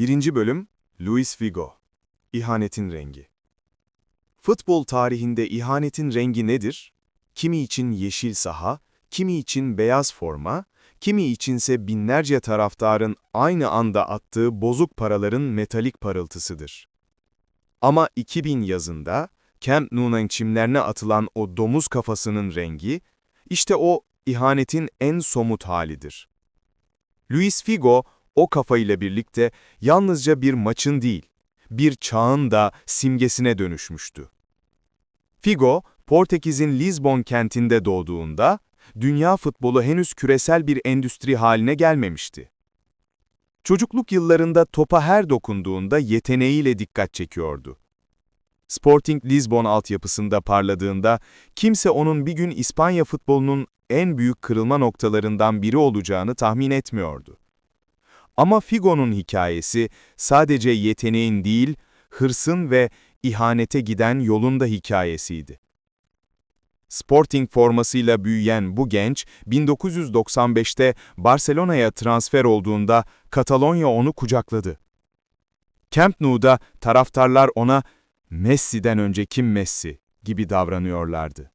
1. Bölüm Luis Figo İhanetin Rengi Futbol tarihinde ihanetin rengi nedir? Kimi için yeşil saha, kimi için beyaz forma, kimi içinse binlerce taraftarın aynı anda attığı bozuk paraların metalik parıltısıdır. Ama 2000 yazında Camp Nou'nun çimlerine atılan o domuz kafasının rengi, işte o ihanetin en somut halidir. Luis Figo, o kafayla birlikte yalnızca bir maçın değil, bir çağın da simgesine dönüşmüştü. Figo, Portekiz'in Lisbon kentinde doğduğunda, dünya futbolu henüz küresel bir endüstri haline gelmemişti. Çocukluk yıllarında topa her dokunduğunda yeteneğiyle dikkat çekiyordu. Sporting Lisbon altyapısında parladığında kimse onun bir gün İspanya futbolunun en büyük kırılma noktalarından biri olacağını tahmin etmiyordu. Ama Figo'nun hikayesi sadece yeteneğin değil, hırsın ve ihanete giden yolun da hikayesiydi. Sporting formasıyla büyüyen bu genç, 1995'te Barcelona'ya transfer olduğunda Katalonya onu kucakladı. Camp Nou'da taraftarlar ona Messi'den önce kim Messi gibi davranıyorlardı.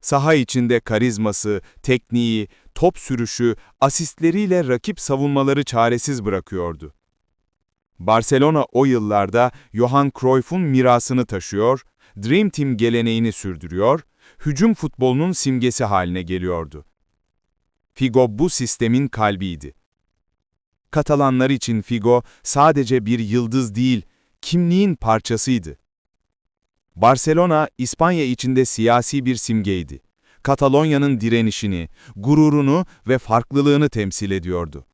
Saha içinde karizması, tekniği, top sürüşü, asistleriyle rakip savunmaları çaresiz bırakıyordu. Barcelona o yıllarda Johan Cruyff'un mirasını taşıyor, Dream Team geleneğini sürdürüyor, hücum futbolunun simgesi haline geliyordu. Figo bu sistemin kalbiydi. Katalanlar için Figo sadece bir yıldız değil, kimliğin parçasıydı. Barcelona, İspanya içinde siyasi bir simgeydi. Katalonya'nın direnişini, gururunu ve farklılığını temsil ediyordu.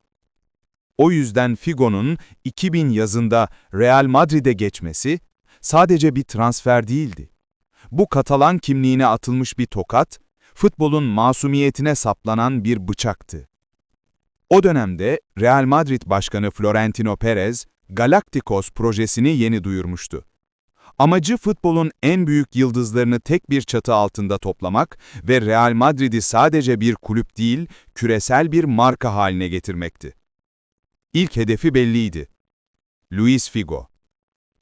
O yüzden Figo'nun 2000 yazında Real Madrid'e geçmesi sadece bir transfer değildi. Bu Katalan kimliğine atılmış bir tokat, futbolun masumiyetine saplanan bir bıçaktı. O dönemde Real Madrid Başkanı Florentino Perez, Galacticos projesini yeni duyurmuştu. Amacı futbolun en büyük yıldızlarını tek bir çatı altında toplamak ve Real Madrid'i sadece bir kulüp değil, küresel bir marka haline getirmekti. İlk hedefi belliydi. Luis Figo.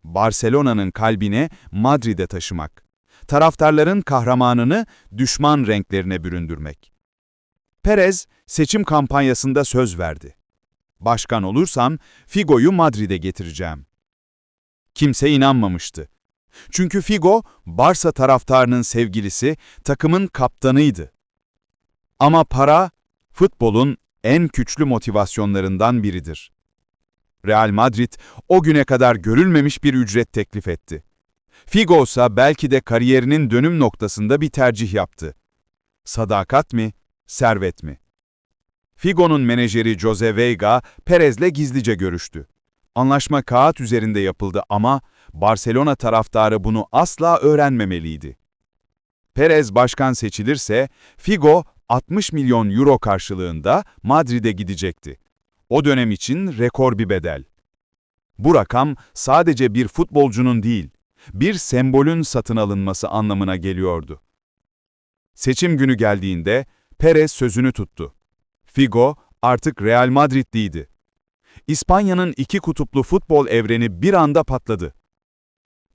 Barcelona'nın kalbine Madrid'e taşımak. Taraftarların kahramanını düşman renklerine büründürmek. Perez, seçim kampanyasında söz verdi. Başkan olursam Figo'yu Madrid'e getireceğim. Kimse inanmamıştı. Çünkü Figo, Barça taraftarının sevgilisi, takımın kaptanıydı. Ama para, futbolun en güçlü motivasyonlarından biridir. Real Madrid o güne kadar görülmemiş bir ücret teklif etti. Figo ise belki de kariyerinin dönüm noktasında bir tercih yaptı. Sadakat mi, servet mi? Figo'nun menajeri Jose Veiga, Perez'le gizlice görüştü. Anlaşma kağıt üzerinde yapıldı ama Barcelona taraftarı bunu asla öğrenmemeliydi. Perez başkan seçilirse Figo 60 milyon euro karşılığında Madrid'e gidecekti. O dönem için rekor bir bedel. Bu rakam sadece bir futbolcunun değil, bir sembolün satın alınması anlamına geliyordu. Seçim günü geldiğinde Perez sözünü tuttu. Figo artık Real Madrid'liydi. İspanya'nın iki kutuplu futbol evreni bir anda patladı.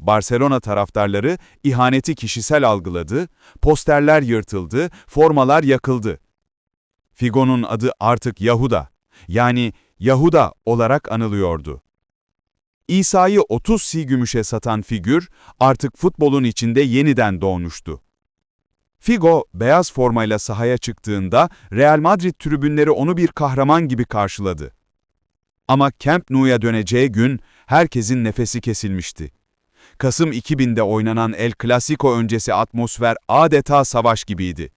Barcelona taraftarları ihaneti kişisel algıladı, posterler yırtıldı, formalar yakıldı. Figo'nun adı artık Yahuda, yani Yahuda olarak anılıyordu. İsa'yı 30 si gümüşe satan figür artık futbolun içinde yeniden doğmuştu. Figo, beyaz formayla sahaya çıktığında Real Madrid tribünleri onu bir kahraman gibi karşıladı. Ama Camp Nou'ya döneceği gün herkesin nefesi kesilmişti. Kasım 2000'de oynanan El Clasico öncesi atmosfer adeta savaş gibiydi.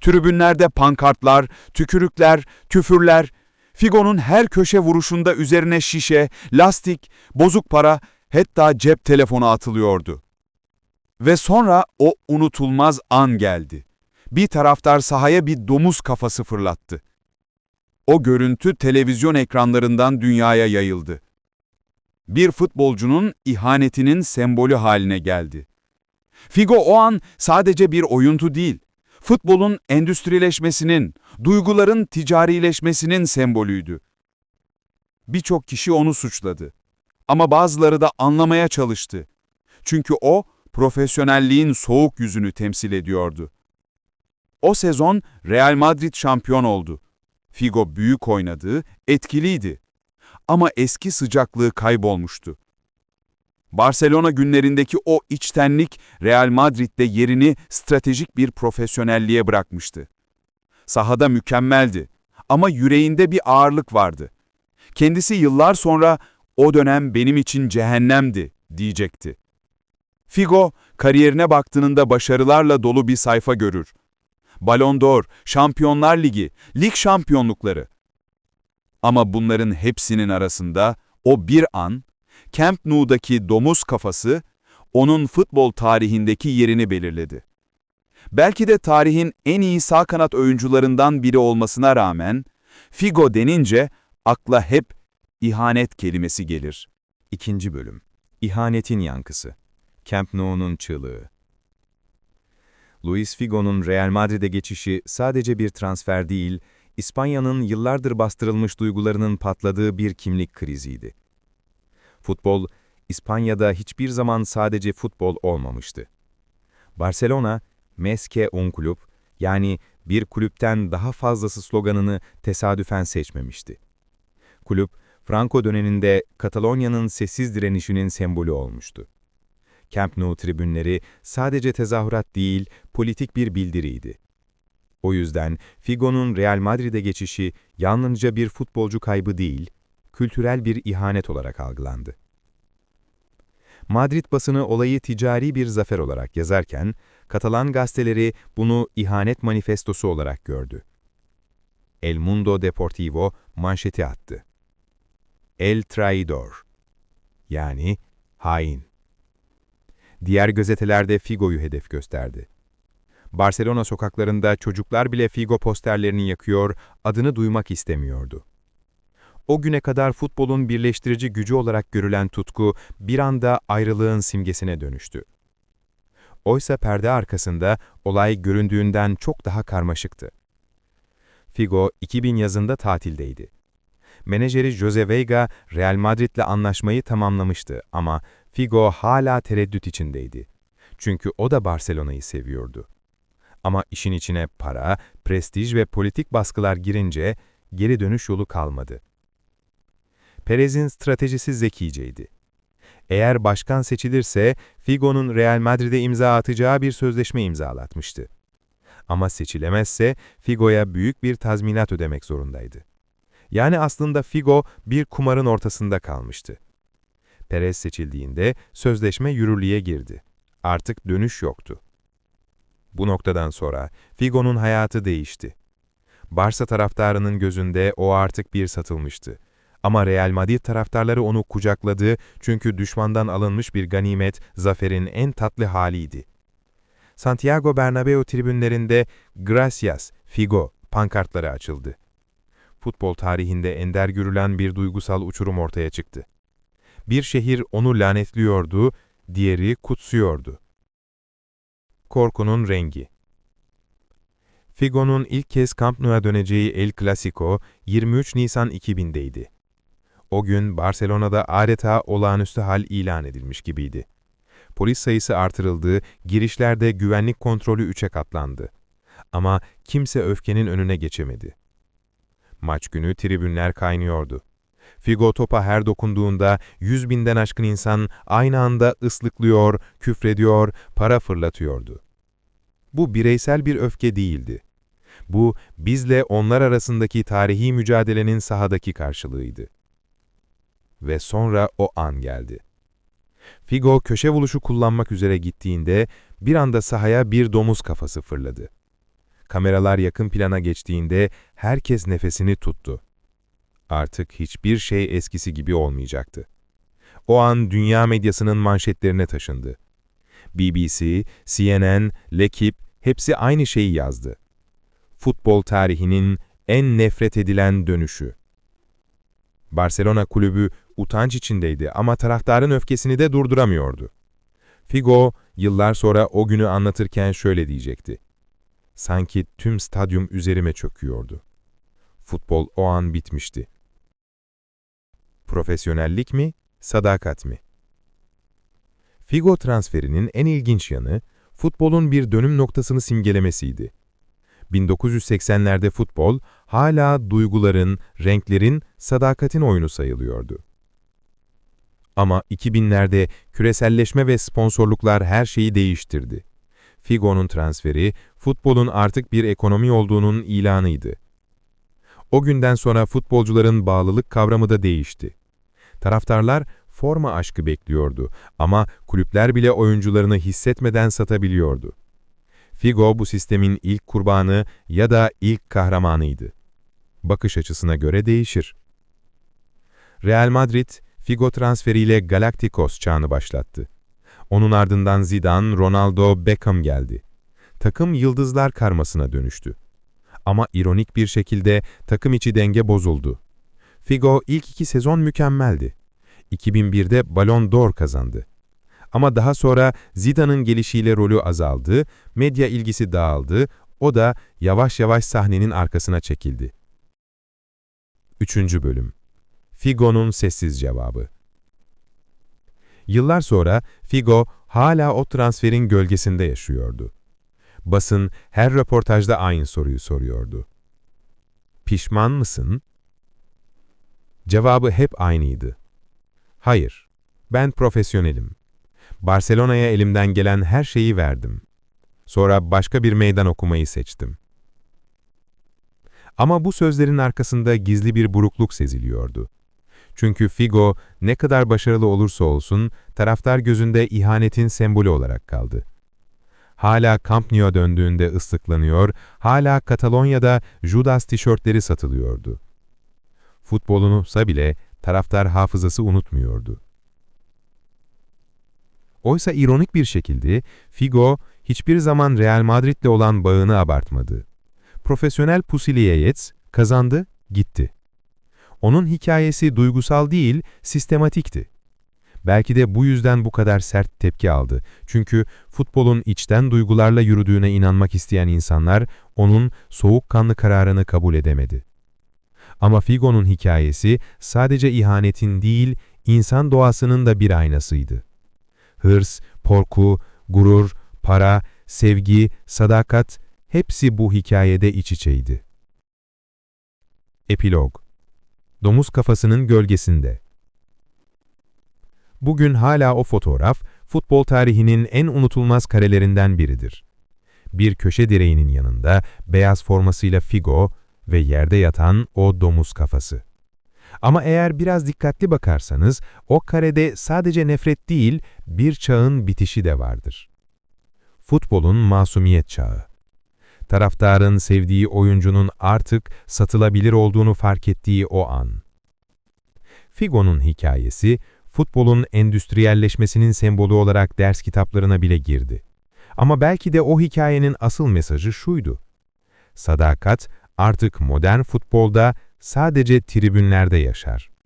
Tribünlerde pankartlar, tükürükler, küfürler, Figo'nun her köşe vuruşunda üzerine şişe, lastik, bozuk para, hatta cep telefonu atılıyordu. Ve sonra o unutulmaz an geldi. Bir taraftar sahaya bir domuz kafası fırlattı. O görüntü televizyon ekranlarından dünyaya yayıldı. Bir futbolcunun ihanetinin sembolü haline geldi. Figo o an sadece bir oyuntu değil, futbolun endüstrileşmesinin, duyguların ticarileşmesinin sembolüydü. Birçok kişi onu suçladı. Ama bazıları da anlamaya çalıştı. Çünkü o, profesyonelliğin soğuk yüzünü temsil ediyordu. O sezon Real Madrid şampiyon oldu. Figo büyük oynadı, etkiliydi. Ama eski sıcaklığı kaybolmuştu. Barcelona günlerindeki o içtenlik Real Madrid'de yerini stratejik bir profesyonelliğe bırakmıştı. Sahada mükemmeldi ama yüreğinde bir ağırlık vardı. Kendisi yıllar sonra o dönem benim için cehennemdi diyecekti. Figo kariyerine baktığında başarılarla dolu bir sayfa görür. Ballon d'Or, Şampiyonlar Ligi, lig şampiyonlukları. Ama bunların hepsinin arasında o bir an, Camp Nou'daki domuz kafası, onun futbol tarihindeki yerini belirledi. Belki de tarihin en iyi sağ kanat oyuncularından biri olmasına rağmen, Figo denince akla hep ihanet kelimesi gelir. İkinci bölüm. İhanetin yankısı. Camp Nou'nun çığlığı. Luis Figo'nun Real Madrid'e geçişi sadece bir transfer değil, İspanya'nın yıllardır bastırılmış duygularının patladığı bir kimlik kriziydi. Futbol, İspanya'da hiçbir zaman sadece futbol olmamıştı. Barcelona, Més que un club, yani bir kulüpten daha fazlası sloganını tesadüfen seçmemişti. Kulüp, Franco döneminde Katalonya'nın sessiz direnişinin sembolü olmuştu. Camp Nou tribünleri sadece tezahürat değil, politik bir bildiriydi. O yüzden Figo'nun Real Madrid'e geçişi yalnızca bir futbolcu kaybı değil, kültürel bir ihanet olarak algılandı. Madrid basını olayı ticari bir zafer olarak yazarken, Katalan gazeteleri bunu ihanet manifestosu olarak gördü. El Mundo Deportivo manşeti attı. El Traidor yani hain. Diğer gazetelerde Figo'yu hedef gösterdi. Barcelona sokaklarında çocuklar bile Figo posterlerini yakıyor, adını duymak istemiyordu. O güne kadar futbolun birleştirici gücü olarak görülen tutku bir anda ayrılığın simgesine dönüştü. Oysa perde arkasında olay göründüğünden çok daha karmaşıktı. Figo 2000 yazında tatildeydi. Menajeri Jose Veiga Real Madrid'le anlaşmayı tamamlamıştı ama Figo hala tereddüt içindeydi. Çünkü o da Barcelona'yı seviyordu. Ama işin içine para, prestij ve politik baskılar girince geri dönüş yolu kalmadı. Perez'in stratejisi zekiceydi. Eğer başkan seçilirse Figo'nun Real Madrid'e imza atacağı bir sözleşme imzalatmıştı. Ama seçilemezse Figo'ya büyük bir tazminat ödemek zorundaydı. Yani aslında Figo bir kumarın ortasında kalmıştı. Perez seçildiğinde sözleşme yürürlüğe girdi. Artık dönüş yoktu. Bu noktadan sonra Figo'nun hayatı değişti. Barça taraftarının gözünde o artık bir satılmıştı. Ama Real Madrid taraftarları onu kucakladı çünkü düşmandan alınmış bir ganimet zaferin en tatlı haliydi. Santiago Bernabeu tribünlerinde Gracias, Figo pankartları açıldı. Futbol tarihinde ender görülen bir duygusal uçurum ortaya çıktı. Bir şehir onu lanetliyordu, diğeri kutsuyordu. Korkunun rengi Figo'nun ilk kez Camp Nou'ya döneceği El Clasico 23 Nisan 2000'deydi. O gün Barcelona'da adeta olağanüstü hal ilan edilmiş gibiydi. Polis sayısı artırıldı, girişlerde güvenlik kontrolü üçe katlandı. Ama kimse öfkenin önüne geçemedi. Maç günü tribünler kaynıyordu. Figo topa her dokunduğunda yüz binden aşkın insan aynı anda ıslıklıyor, küfrediyor, para fırlatıyordu. Bu bireysel bir öfke değildi. Bu, bizle onlar arasındaki tarihi mücadelenin sahadaki karşılığıydı. Ve sonra o an geldi. Figo köşe vuruşu kullanmak üzere gittiğinde bir anda sahaya bir domuz kafası fırladı. Kameralar yakın plana geçtiğinde herkes nefesini tuttu. Artık hiçbir şey eskisi gibi olmayacaktı. O an dünya medyasının manşetlerine taşındı. BBC, CNN, L'Equipe hepsi aynı şeyi yazdı. Futbol tarihinin en nefret edilen dönüşü. Barcelona kulübü utanç içindeydi ama taraftarın öfkesini de durduramıyordu. Figo, yıllar sonra o günü anlatırken şöyle diyecekti. Sanki tüm stadyum üzerime çöküyordu. Futbol o an bitmişti. Profesyonellik mi, sadakat mi? Figo transferinin en ilginç yanı, futbolun bir dönüm noktasını simgelemesiydi. 1980'lerde futbol hala duyguların, renklerin, sadakatin oyunu sayılıyordu. Ama 2000'lerde küreselleşme ve sponsorluklar her şeyi değiştirdi. Figo'nun transferi, futbolun artık bir ekonomi olduğunun ilanıydı. O günden sonra futbolcuların bağlılık kavramı da değişti. Taraftarlar forma aşkı bekliyordu ama kulüpler bile oyuncularını hissetmeden satabiliyordu. Figo bu sistemin ilk kurbanı ya da ilk kahramanıydı. Bakış açısına göre değişir. Real Madrid, Figo transferiyle Galacticos çağını başlattı. Onun ardından Zidane, Ronaldo, Beckham geldi. Takım yıldızlar karmasına dönüştü. Ama ironik bir şekilde takım içi denge bozuldu. Figo ilk iki sezon mükemmeldi. 2001'de Ballon d'Or kazandı. Ama daha sonra Zidane'ın gelişiyle rolü azaldı, medya ilgisi dağıldı, o da yavaş yavaş sahnenin arkasına çekildi. 3. Bölüm Figo'nun sessiz cevabı Yıllar sonra Figo hala o transferin gölgesinde yaşıyordu. Basın her röportajda aynı soruyu soruyordu. Pişman mısın? Cevabı hep aynıydı. Hayır, ben profesyonelim. Barcelona'ya elimden gelen her şeyi verdim. Sonra başka bir meydan okumayı seçtim. Ama bu sözlerin arkasında gizli bir burukluk seziliyordu. Çünkü Figo ne kadar başarılı olursa olsun taraftar gözünde ihanetin sembolü olarak kaldı. Hala Camp Nou'ya döndüğünde ıslıklanıyor, hala Katalonya'da Judas tişörtleri satılıyordu. Futbolunuysa bile taraftar hafızası unutmuyordu. Oysa ironik bir şekilde Figo hiçbir zaman Real Madrid'le olan bağını abartmadı. Profesyonel Pusiliyets kazandı, gitti. Onun hikayesi duygusal değil, sistematikti. Belki de bu yüzden bu kadar sert tepki aldı. Çünkü futbolun içten duygularla yürüdüğüne inanmak isteyen insanlar onun soğukkanlı kararını kabul edemedi. Ama Figo'nun hikayesi sadece ihanetin değil, insan doğasının da bir aynasıydı. Hırs, korku, gurur, para, sevgi, sadakat hepsi bu hikayede iç içeydi. Epilog Domuz kafasının gölgesinde Bugün hala o fotoğraf, futbol tarihinin en unutulmaz karelerinden biridir. Bir köşe direğinin yanında beyaz formasıyla Figo ve yerde yatan o domuz kafası. Ama eğer biraz dikkatli bakarsanız, o karede sadece nefret değil, bir çağın bitişi de vardır. Futbolun masumiyet çağı. Taraftarın sevdiği oyuncunun artık satılabilir olduğunu fark ettiği o an. Figo'nun hikayesi, futbolun endüstriyelleşmesinin sembolü olarak ders kitaplarına bile girdi. Ama belki de o hikayenin asıl mesajı şuydu. Sadakat artık modern futbolda sadece tribünlerde yaşar.